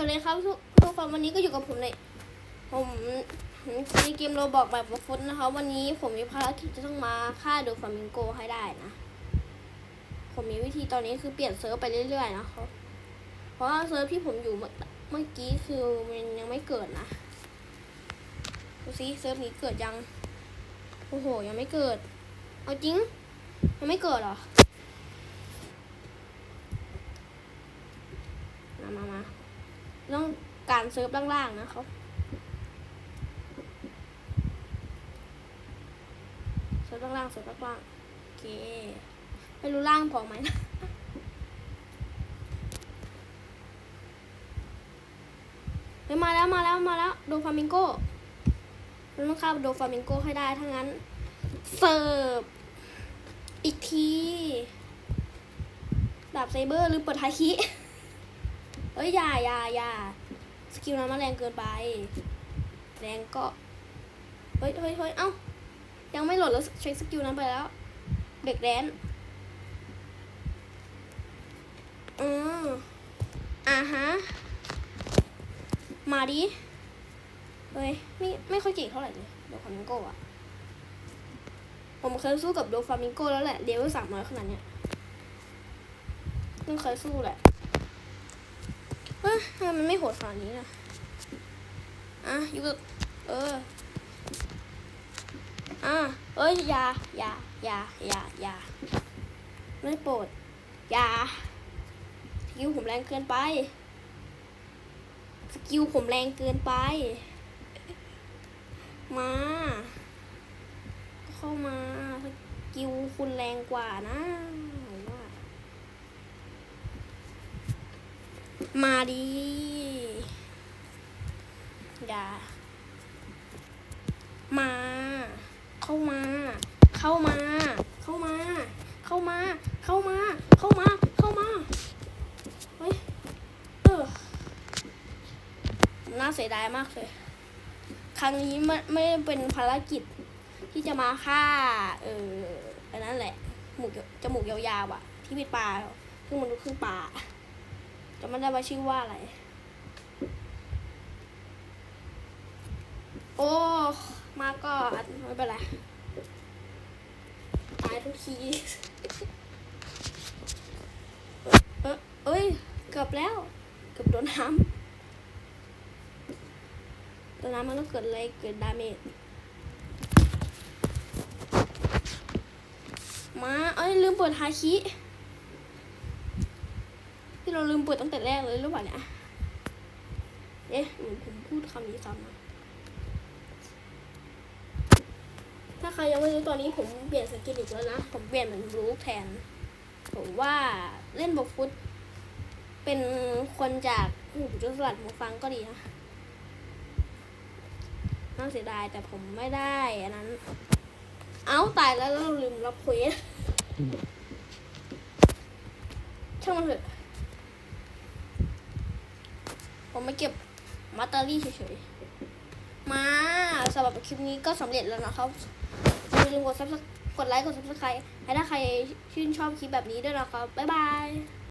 สวัสดีครับทุกทุกคนวันนี้ก็อยู่กับผมในผมในเกมโรบอกแบบฟุตนะคะ วันนี้ผมมีภารกิจจะต้องมาฆ่าโดฟามิงโกให้ได้นะ ผมมีวิธีตอนนี้คือเปลี่ยนเซิร์ฟไปเรื่อยๆนะครับเพราะว่าเซิร์ฟที่ผมอยู่เมื่อกี้คือมันยังไม่เกิดนะดูซิเซิร์ฟนี้เกิดยังโอ้โหยังไม่เกิด เอาจริงยังไม่เกิดหรอ มามามาต้องการ เซิร์ฟล่างๆนะครับเซิร์ฟล่างๆเซิร์ฟล่างๆโอเคไม่รู้ล่างพอไหมนะเฮ้ยมาแล้วมาแล้วมาแล้วโดฟามิงโกเราต้องฆ่าโดฟามิงโกให้ได้ถ้างั้น เสิร์ฟ อีกทีดาบไซเบอร์หรือเปิดทาคิเอ้ยอย่าอย่าอย่า กิลนั้นมันแรงเกินไป แรงก็ เฮ้ยเฮ้ยเฮ้ยเอ้า ยังไม่โหลดแล้วใช้สกิลนั้นไปแล้ว เด็กแดนอืมอ่าฮะ มาดิ เฮ้ย ไม่ไม่ค่อยเก่งเท่าไหร่เลยโดฟามิงโกอะผมเคยสู้กับโดฟามิงโกแล้วแหละเลเวลสามร้อยขนาดเนี้ยเพิ่งเคยสู้แหละเฮ้ย ทำไมมันไม่โหดขนาดนี้ล่ะอะอยู่กับเออ อะเอ้ยอย่าอย่าอย่าอย่าอย่าไม่โปรดอย่าสกิลผมแรงเกินไป สกิลผมแรงเกินไป มา เข้ามา สกิลคุณแรงกว่านะผมว่า มาดีอย่ามา เข้ามา เข้ามา เข้ามา เข้ามา เข้ามา เข้ามา เข้ามาเฮ้ยเออน่าเสียดายมากเลย ครั้งนี้ไม่ไม่เป็นภารกิจที่จะมาฆ่า เอออันนั้นแหละหมูกจมูกยาวๆอะ ที่เป็นปลาครึ่งมนุษย์ครึ่งปลา จะไม่ได้ว่าชื่อว่าอะไร โอ้ มาก่อนไม่เป็นไรตายทุกทีเออเอ้ย เกือบแล้ว เกือบโดนน้ำโดนน้ำมันต้องเกิดอะไร เกิดดาเมจมา เอ้ย ลืมเปิดฮาคิ เราลืมเปิดตั้งแต่แรกเลยหรือเปล่าเนี่ยเอ๊ะเหมือนผมพูดคำนี้ซ้ำนะถ้าใครยังไม่รู้ตอนนี้ผมเปลี่ยนสกินอีกแล้วนะ ผมเปลี่ยนเป็นบลูแทน ผมว่าเล่นบกฟุต เป็นคนจากหูจุดสลัดหมูฟังก็ดีนะน่าเสียดายแต่ผมไม่ได้อันนั้น เอ้าตายแล้วแล้วเราลืมรับเควสช่างมันเถอะ ผมมาเก็บมัตเตอรี่เฉยๆ มาสำหรับคลิปนี้ก็สำเร็จแล้วนะครับอย่าลืมกดซับกดไลค์กดซับสไครต์ให้ถ้าใครชื่นชอบคลิปแบบนี้ด้วยนะครับ บ๊ายบาย